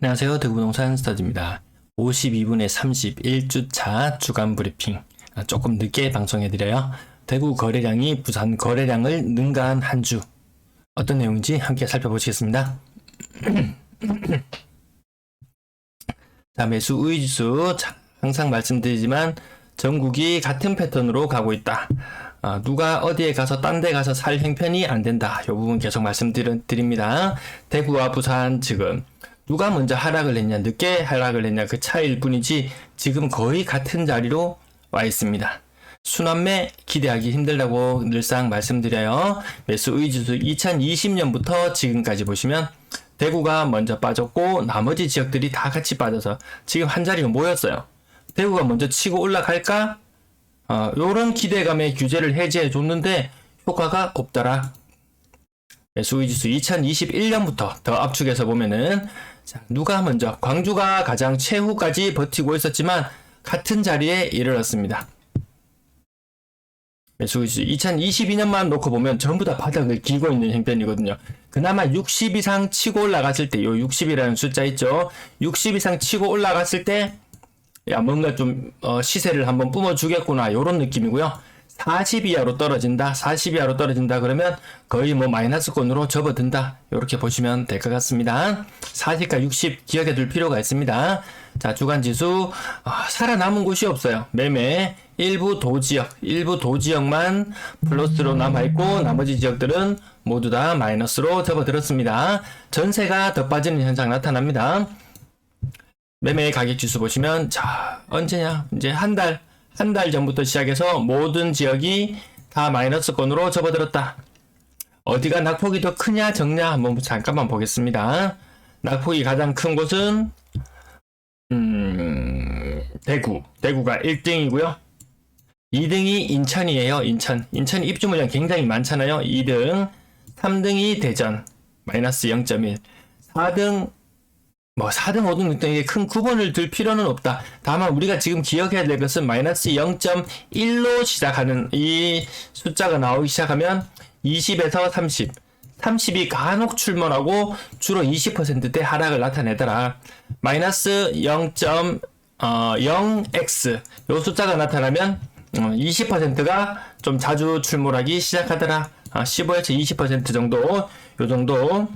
안녕하세요. 대구부동산 스타드입니다. 52분의 31주차 주간 브리핑. 아, 조금 늦게 방송해드려요. 대구 거래량이 부산 거래량을 능가한 한 주. 어떤 내용인지 함께 살펴보시겠습니다. 자, 매수. 자, 항상 말씀드리지만 전국이 같은 패턴으로 가고 있다. 아, 누가 어디에 가서 딴 데 가서 살 형편이 안 된다. 이 부분 계속 말씀드립니다. 대구와 부산 지금 누가 먼저 하락을 했냐, 늦게 하락을 했냐 그 차이일 뿐이지 지금 거의 같은 자리로 와 있습니다. 순환매 기대하기 힘들다고 늘상 말씀드려요. 매수 의지수 2020년부터 지금까지 보시면 대구가 먼저 빠졌고 나머지 지역들이 다 같이 빠져서 지금 한 자리로 모였어요. 대구가 먼저 치고 올라갈까? 어, 요런 기대감에 규제를 해제해 줬는데 효과가 없더라. 매수 의지수 2021년부터 더 압축해서 보면은 자, 누가 먼저 광주가 가장 최후까지 버티고 있었지만 같은 자리에 이르렀습니다. 매수의지 2022년만 놓고 보면 전부 다 바닥을 기고 있는 형편이거든요. 그나마 60 이상 치고 올라갔을 때, 요 60이라는 숫자 있죠? 60 이상 치고 올라갔을 때, 야, 뭔가 좀, 어, 시세를 한번 뿜어주겠구나, 요런 느낌이고요. 40 이하로 떨어진다, 40 이하로 떨어진다, 그러면 거의 뭐 마이너스권으로 접어든다. 요렇게 보시면 될 것 같습니다. 40과 60 기억해 둘 필요가 있습니다. 자, 주간 지수, 아, 살아남은 곳이 없어요. 매매, 일부 도지역, 일부 도지역만 플러스로 남아있고, 나머지 지역들은 모두 다 마이너스로 접어들었습니다. 전세가 더 빠지는 현상 나타납니다. 매매 가격 지수 보시면, 자, 언제냐? 이제 한 달, 한 달 전부터 시작해서 모든 지역이 다 마이너스권으로 접어들었다. 어디가 낙폭이 더 크냐, 적냐? 한번 잠깐만 보겠습니다. 낙폭이 가장 큰 곳은, 음, 대구. 대구가 1등이고요. 2등이 인천이에요. 인천. 인천 입주 물량 굉장히 많잖아요. 2등. 3등이 대전. 마이너스 0.1. 4등 뭐 4등, 5등, 6등 이게 큰 구분을 둘 필요는 없다. 다만 우리가 지금 기억해야 될 것은 마이너스 0.1로 시작하는 이 숫자가 나오기 시작하면 20에서 30. 30이 간혹 출몰하고 주로 20%대 하락을 나타내더라. 마이너스 0.0x 요 숫자가 나타나면 20%가 좀 자주 출몰하기 시작하더라. 15에서 20% 정도 요 정도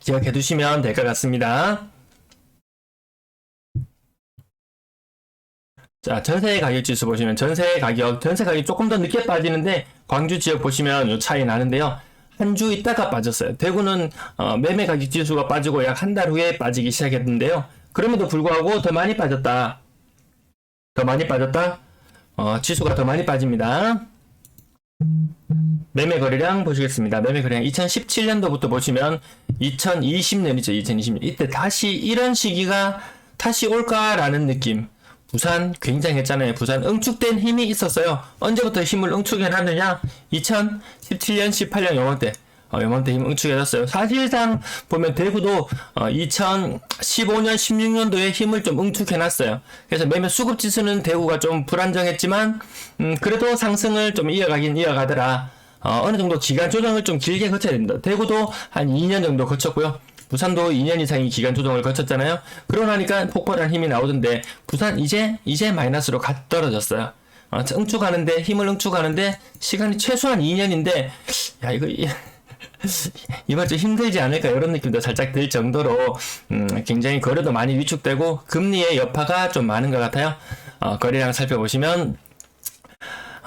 기억해 두시면 될 것 같습니다. 자, 전세 가격 지수 보시면 전세 가격, 전세 가격이 조금 더 늦게 빠지는데 광주 지역 보시면 요 차이 나는데요. 한 주 있다가 빠졌어요. 대구는 어, 매매 가격 지수가 빠지고 약 한 달 후에 빠지기 시작했는데요. 그럼에도 불구하고 더 많이 빠졌다. 더 많이 빠졌다. 어, 지수가 더 많이 빠집니다. 매매 거래량 보시겠습니다. 매매 거래량 2017년도부터 보시면 2020년이죠. 2020년. 이때 다시 이런 시기가 다시 올까라는 느낌. 부산 굉장했잖아요. 부산 응축된 힘이 있었어요. 언제부터 힘을 응축해놨느냐? 2017년, 18년 요맘때. 어, 요맘때 힘 응축해놨어요. 사실상 보면 대구도 어, 2015년, 16년도에 힘을 좀 응축해놨어요. 그래서 매매 수급 지수는 대구가 좀 불안정했지만, 음, 그래도 상승을 좀 이어가긴 이어가더라. 어, 어느 정도 기간 조정을 좀 길게 거쳐야 됩니다. 대구도 한 2년 정도 거쳤고요. 부산도 2년 이상의 기간 조정을 거쳤잖아요. 그러고 나니까 폭발한 힘이 나오던데 부산 이제 이제 마이너스로 가 떨어졌어요. 어, 응축하는데 힘을 응축하는데 시간이 최소한 2년인데 야 이거 이- 이번 좀 힘들지 않을까 이런 느낌도 살짝 들 정도로 음, 굉장히 거래도 많이 위축되고 금리의 여파가 좀 많은 것 같아요. 어, 거래량 살펴보시면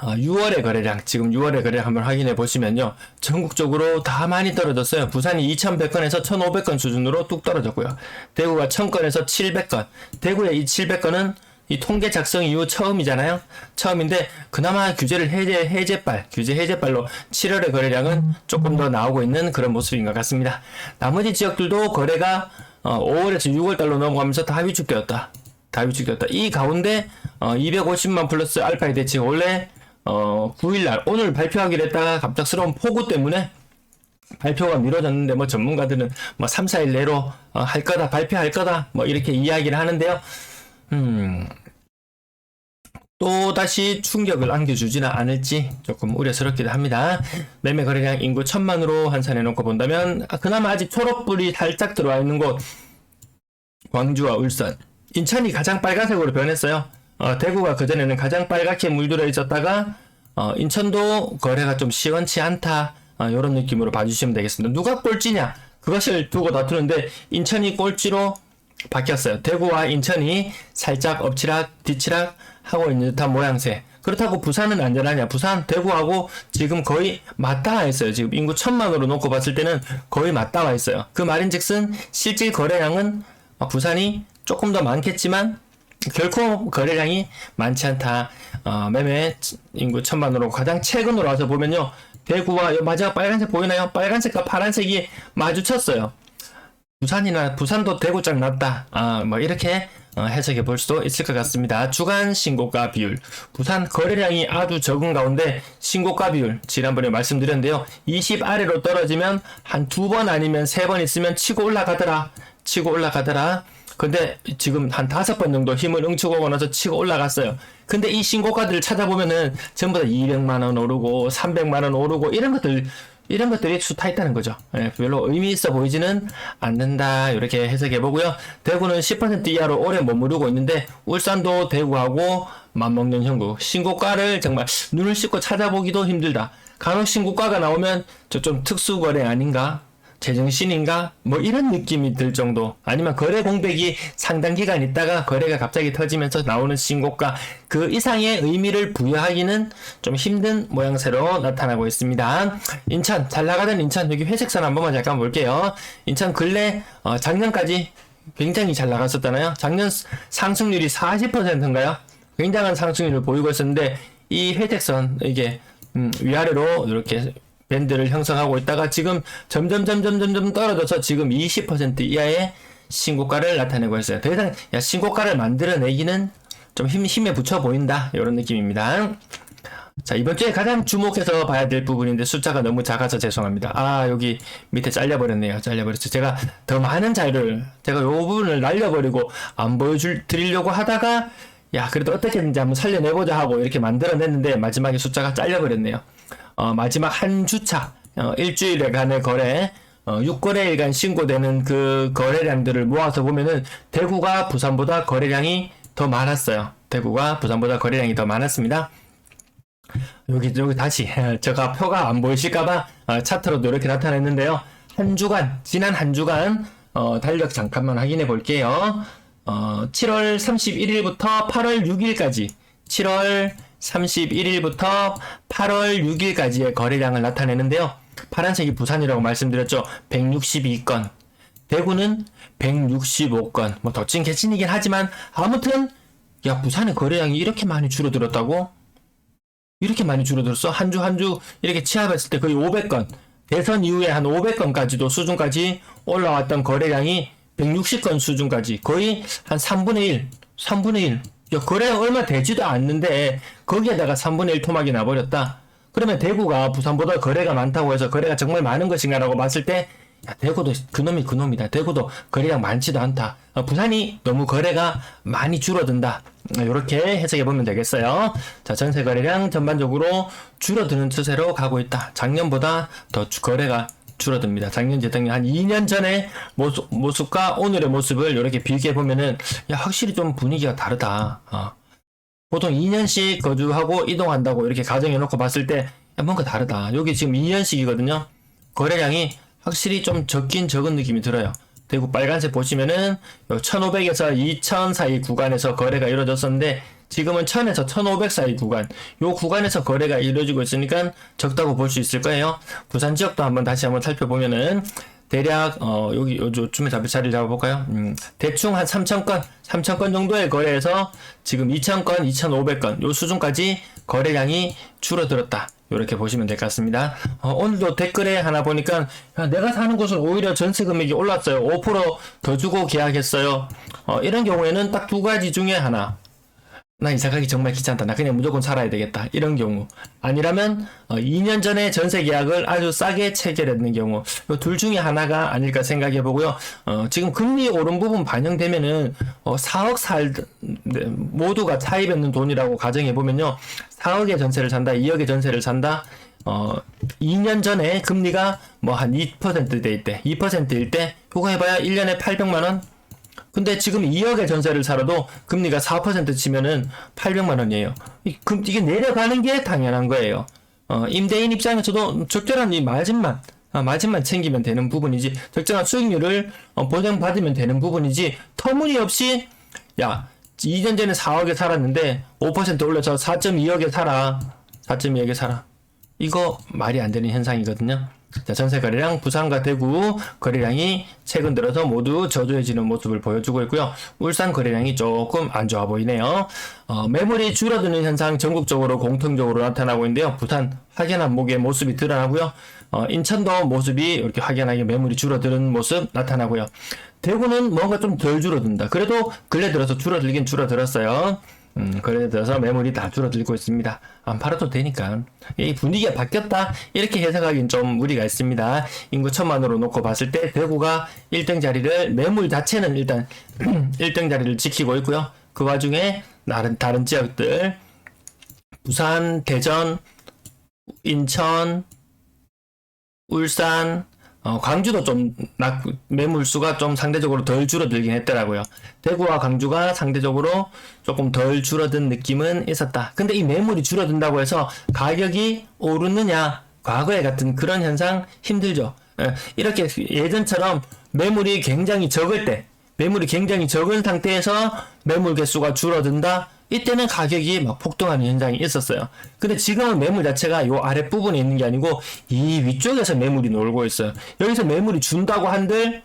어, 6월의 거래량, 지금 6월의 거래량 한번 확인해 보시면요. 전국적으로 다 많이 떨어졌어요. 부산이 2,100건에서 1,500건 수준으로 뚝 떨어졌고요. 대구가 1,000건에서 700건. 대구의 이 700건은 이 통계 작성 이후 처음이잖아요. 처음인데 그나마 규제를 해제 해제빨, 규제 해제빨로 7월의 거래량은 조금 더 나오고 있는 그런 모습인 것 같습니다. 나머지 지역들도 거래가 어, 5월에서 6월 달로 넘어가면서 다 위축되었다. 다 위축되었다. 이 가운데 어, 250만 플러스 알파의 대칭 원래 어, 9일날 오늘 발표하기로 했다가 갑작스러운 폭우 때문에 발표가 미뤄졌는데 뭐 전문가들은 뭐 3, 4일 내로 어, 할 거다 발표할 거다 뭐 이렇게 이야기를 하는데요. 음. 또 다시 충격을 안겨주지는 않을지 조금 우려스럽기도 합니다. 매매 거래량 인구 천만으로 환산해 놓고 본다면 아, 그나마 아직 초록불이 살짝 들어와 있는 곳 광주와 울산, 인천이 가장 빨간색으로 변했어요. 어, 대구가 그전에는 가장 빨갛게 물들어 있었다가 어, 인천도 거래가 좀 시원치 않다. 어, 이런 느낌으로 봐주시면 되겠습니다. 누가 꼴찌냐? 그것을 두고 다투는데 인천이 꼴찌로 바뀌었어요. 대구와 인천이 살짝 엎치락 뒤치락 하고 있는 듯한 모양새. 그렇다고 부산은 안전하냐? 부산, 대구하고 지금 거의 맞닿아 있어요. 지금 인구 천만으로 놓고 봤을 때는 거의 맞닿아 있어요. 그 말인즉슨 실질 거래량은 어, 부산이 조금 더 많겠지만 결코 거래량이 많지 않다. 어, 매매 인구 천만으로 가장 최근으로 와서 보면요. 대구와 요 마지막 빨간색 보이나요? 빨간색과 파란색이 마주쳤어요. 부산이나 부산도 대구장 났다. 아, 뭐 이렇게 어, 해석해 볼 수도 있을 것 같습니다. 주간 신고가 비율. 부산 거래량이 아주 적은 가운데 신고가 비율 지난번에 말씀드렸는데요. 20 아래로 떨어지면 한 두 번 아니면 세 번 있으면 치고 올라가더라. 치고 올라가더라. 근데 지금 한 다섯 번 정도 힘을 오고 나서 치고 올라갔어요. 근데 이 신고가들을 찾아보면은 전부 다 200만 원 오르고 300만 원 오르고 이런 것들 이런 것들이 숱하 있다는 거죠. 예, 별로 의미 있어 보이지는 않는다. 이렇게 해석해 보고요. 대구는 10% 이하로 오래 머무르고 있는데 울산도 대구하고 맞먹는 형국. 신고가를 정말 눈을 씻고 찾아보기도 힘들다. 간혹 신고가가 나오면 저 좀 특수 거래 아닌가? 제정신인가? 뭐 이런 느낌이 들 정도. 아니면 거래 공백이 상당 기간 있다가 거래가 갑자기 터지면서 나오는 신고가 그 이상의 의미를 부여하기는 좀 힘든 모양새로 나타나고 있습니다. 인천 잘 나가던 인천 여기 회색선 한 번만 잠깐 볼게요. 인천 근래 어, 작년까지 굉장히 잘 나갔었잖아요. 작년 상승률이 40%인가요? 굉장한 상승률을 보이고 있었는데 이 회색선 이게 음, 위아래로 이렇게 밴드를 형성하고 있다가 지금 점점 점점 점점 떨어져서 지금 20% 이하의 신고가를 나타내고 있어요. 더 이상 야 신고가를 만들어내기는 좀 힘, 힘에 붙여 보인다 이런 느낌입니다. 자 이번 주에 가장 주목해서 봐야 될 부분인데 숫자가 너무 작아서 죄송합니다. 아 여기 밑에 잘려버렸네요. 잘려버렸죠. 제가 더 많은 자료를 제가 요 부분을 날려버리고 안 보여줄 드리려고 하다가 야 그래도 어떻게든지 한번 살려내보자 하고 이렇게 만들어냈는데 마지막에 숫자가 잘려버렸네요. 어, 마지막 한 주차 어, 일주일간의 거래 어, 6거래일간 신고되는 그 거래량들을 모아서 보면은 대구가 부산보다 거래량이 더 많았어요. 대구가 부산보다 거래량이 더 많았습니다. 여기 여기 다시 제가 표가 안 보이실까봐 어, 차트로도 이렇게 나타냈는데요. 한 주간 지난 한 주간 어, 달력 잠깐만 확인해 볼게요. 어, 7월 31일부터 8월 6일까지 7월 31일부터 8월 6일까지의 거래량을 나타내는데요. 파란색이 부산이라고 말씀드렸죠. 162건. 대구는 165건. 뭐 덧친 개친이긴 하지만 아무튼 야 부산의 거래량이 이렇게 많이 줄어들었다고? 이렇게 많이 줄어들었어? 한주 한 주 이렇게 취합했을 때 거의 500건. 대선 이후에 한 500건까지도 수준까지 올라왔던 거래량이 160건 수준까지 거의 한 3분의 1, 3분의 1. 야, 거래량 얼마 되지도 않는데 거기에다가 3분의 1 토막이 나버렸다. 그러면 대구가 부산보다 거래가 많다고 해서 거래가 정말 많은 것인가라고 봤을 때 야, 대구도 그놈이 그놈이다. 대구도 거래량 많지도 않다. 어, 부산이 너무 거래가 많이 줄어든다. 이렇게 해석해 보면 되겠어요. 자, 전세 거래량 전반적으로 줄어드는 추세로 가고 있다. 작년보다 더 주- 거래가 줄어듭니다. 작년 재작년 한 2년 전의 모습, 모습과 오늘의 모습을 이렇게 비교해 보면은 야 확실히 좀 분위기가 다르다. 어. 보통 2년씩 거주하고 이동한다고 이렇게 가정해 놓고 봤을 때 야, 뭔가 다르다. 여기 지금 2년씩이거든요. 거래량이 확실히 좀 적긴 적은 느낌이 들어요. 대구 빨간색 보시면은 1500에서 2000 사이 구간에서 거래가 이루어졌었는데 지금은 1000에서 1500 사이 구간 요 구간에서 거래가 이루어지고 있으니까 적다고 볼 수 있을 거예요. 부산 지역도 한번 다시 한번 살펴보면은 대략 어 여기 요쯤에 잡을 자리 잡아볼까요? 음, 대충 한 3,000건, 3,000건 정도의 거래에서 지금 2,000건, 2,500건 요 수준까지 거래량이 줄어들었다. 이렇게 보시면 될 것 같습니다. 어, 오늘도 댓글에 하나 보니까 야, 내가 사는 곳은 오히려 전세 금액이 올랐어요. 5%더 주고 계약했어요. 어, 이런 경우에는 딱 두 가지 중에 하나. 나 이사 가기 정말 귀찮다. 나 그냥 무조건 살아야 되겠다. 이런 경우. 아니라면 어, 2년 전에 전세 계약을 아주 싸게 체결했는 경우. 이둘 중에 하나가 아닐까 생각해 보고요. 어, 지금 금리 오른 부분 반영되면은 어, 4억 살 네, 모두가 차입했는 돈이라고 가정해 보면요. 4억의 전세를 산다, 2억의 전세를 산다. 어, 2년 전에 금리가 뭐 한 2%대 때, 2%일 때, 그거 해봐야 1년에 800만원? 근데 지금 2억의 전세를 살아도 금리가 4% 치면은 800만 원이에요. 이- 금- 이게 내려가는 게 당연한 거예요. 어, 임대인 입장에서도 적절한 이 마진만 아, 마진만 챙기면 되는 부분이지 적정한 수익률을 어, 보장받으면 되는 부분이지 터무니없이 야 2년 전에 4억에 살았는데 5% 올려서 4.2억에 살아 4.2억에 살아 이거 말이 안 되는 현상이거든요. 자, 전세 거래량 부산과 대구 거래량이 최근 들어서 모두 저조해지는 모습을 보여주고 있고요. 울산 거래량이 조금 안 좋아 보이네요. 어, 매물이 줄어드는 현상 전국적으로 공통적으로 나타나고 있는데요. 부산 확연한 목의 모습이 드러나고요. 어, 인천도 모습이 이렇게 확연하게 매물이 줄어드는 모습 나타나고요. 대구는 뭔가 좀 덜 줄어든다. 그래도 근래 들어서 줄어들긴 줄어들었어요. 음, 그래 들어서 매물이 다 줄어들고 있습니다. 안 팔아도 되니까. 이 분위기가 바뀌었다. 이렇게 해석하기는 좀 무리가 있습니다. 인구 천만으로 놓고 봤을 때 대구가 1등 자리를 매물 자체는 일단 1등 자리를 지키고 있고요. 그 와중에 다른 다른 지역들 부산, 대전, 인천, 울산, 어, 광주도 좀 낙, 매물 수가 좀 상대적으로 덜 줄어들긴 했더라고요. 대구와 광주가 상대적으로 조금 덜 줄어든 느낌은 있었다. 근데 이 매물이 줄어든다고 해서 가격이 오르느냐? 과거에 같은 그런 현상 힘들죠. 예, 이렇게 예전처럼 매물이 굉장히 적을 때, 매물이 굉장히 적은 상태에서 매물 개수가 줄어든다? 이때는 가격이 막 폭등하는 현상이 있었어요. 근데 지금은 매물 자체가 요 아랫부분에 있는 게 아니고 이 위쪽에서 매물이 놀고 있어요. 여기서 매물이 준다고 한들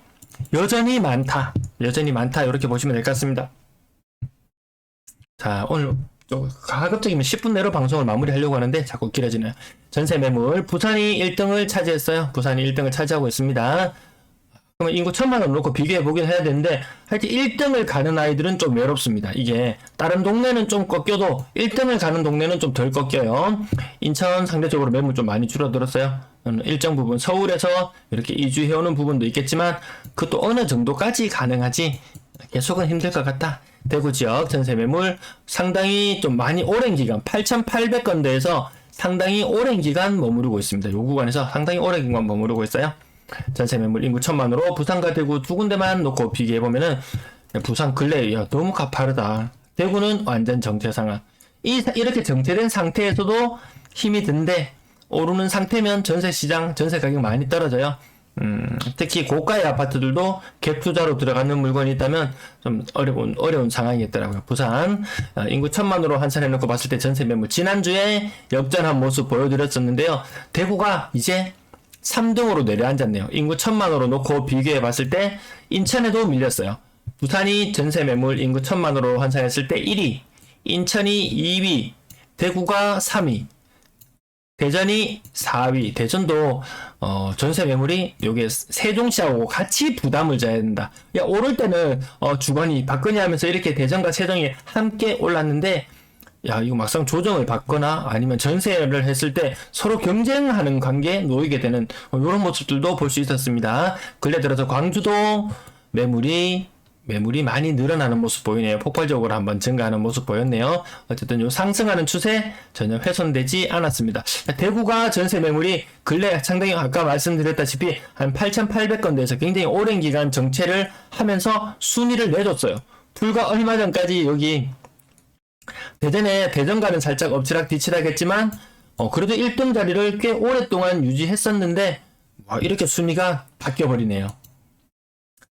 여전히 많다. 여전히 많다. 이렇게 보시면 될 것 같습니다. 자, 오늘 좀 가급적이면 10분 내로 방송을 마무리하려고 하는데 자꾸 길어지네요. 전세 매물 부산이 1등을 차지했어요. 부산이 1등을 차지하고 있습니다. 인구 천만 원 놓고 비교해 보긴 해야 되는데 하여튼 1등을 가는 아이들은 좀 외롭습니다. 이게 다른 동네는 좀 꺾여도 1등을 가는 동네는 좀 덜 꺾여요. 인천 상대적으로 매물 좀 많이 줄어들었어요. 음, 일정 부분 서울에서 이렇게 이주해오는 부분도 있겠지만 그것도 어느 정도까지 가능하지 계속은 힘들 것 같다. 대구 지역 전세 매물 상당히 좀 많이 오랜 기간 8,800건대에서 상당히 오랜 기간 머무르고 있습니다. 요 구간에서 상당히 오랜 기간 머무르고 있어요. 전세 매물 인구 천만으로 부산과 대구 두 군데만 놓고 비교해 보면은 부산 근래 야 너무 가파르다. 대구는 완전 정체 상황. 이 이렇게 정체된 상태에서도 힘이 든데 오르는 상태면 전세 시장 전세 가격 많이 떨어져요. 음, 특히 고가의 아파트들도 갭 투자로 들어가는 물건이 있다면 좀 어려운 어려운 상황이었더라고요. 부산 어, 인구 천만으로 환산해 놓고 봤을 때 전세 매물 지난주에 역전한 모습 보여드렸었는데요. 대구가 이제 3등으로 내려앉았네요. 인구 천만으로 놓고 비교해 봤을 때 인천에도 밀렸어요. 부산이 전세 매물 인구 천만으로 환산했을 때 1위, 인천이 2위, 대구가 3위, 대전이 4위. 대전도 어, 전세 매물이 요게 세종시하고 같이 부담을 져야 된다. 야 오를 때는 어, 주거니 박근혜 하면서 이렇게 대전과 세종이 함께 올랐는데 야 이거 막상 조정을 받거나 아니면 전세를 했을 때 서로 경쟁하는 관계에 놓이게 되는 이런 모습들도 볼 수 있었습니다. 근래 들어서 광주도 매물이 매물이 많이 늘어나는 모습 보이네요. 폭발적으로 한번 증가하는 모습 보였네요. 어쨌든 요 상승하는 추세 전혀 훼손되지 않았습니다. 대구가 전세 매물이 근래 상당히 아까 말씀드렸다시피 한 8,800건대에서 굉장히 오랜 기간 정체를 하면서 순위를 내줬어요. 불과 얼마 전까지 여기 대전에 대전과는 살짝 엎치락 뒤치락 했지만 어, 그래도 1등 자리를 꽤 오랫동안 유지했었는데 와, 이렇게 순위가 바뀌어 버리네요.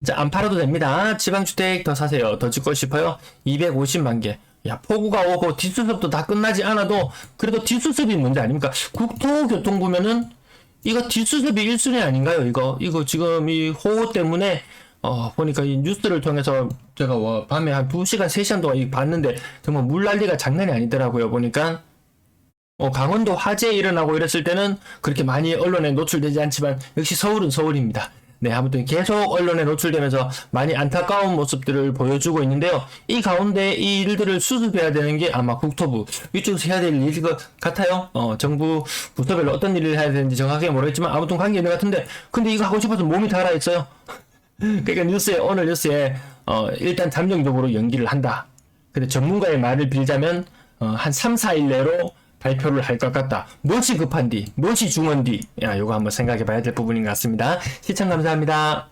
자, 안 팔아도 됩니다. 지방주택 더 사세요. 더 짓고 싶어요? 250만 개. 야, 폭우가 오고 뒷수습도 다 끝나지 않아도 그래도 뒷수습이 문제 아닙니까? 국토교통부면은 이거 뒷수습이 1순위 아닌가요? 이거 이거 지금 이 호우 때문에 어 보니까 이 뉴스를 통해서 제가 와, 밤에 한 2시간 3시간 동안 이 봤는데 정말 물 난리가 장난이 아니더라고요. 보니까 어, 강원도 화재 일어나고 이랬을 때는 그렇게 많이 언론에 노출되지 않지만 역시 서울은 서울입니다. 네, 아무튼 계속 언론에 노출되면서 많이 안타까운 모습들을 보여주고 있는데요. 이 가운데 이 일들을 수습해야 되는 게 아마 국토부 이쪽에서 해야 될 일일 것 같아요. 어, 정부 부서별로 어떤 일을 해야 되는지 정확하게 모르겠지만 아무튼 관계 있는 것 같은데 근데 이거 하고 싶어서 몸이 달아 있어요. 그러니까 뉴스에 오늘 뉴스에 어, 일단 잠정적으로 연기를 한다. 근데 전문가의 말을 빌자면 어, 한 3, 4일 내로 발표를 할 것 같다. 무엇이 급한디, 무엇이 중헌디, 야, 요거 한번 생각해 봐야 될 부분인 것 같습니다. 시청 감사합니다.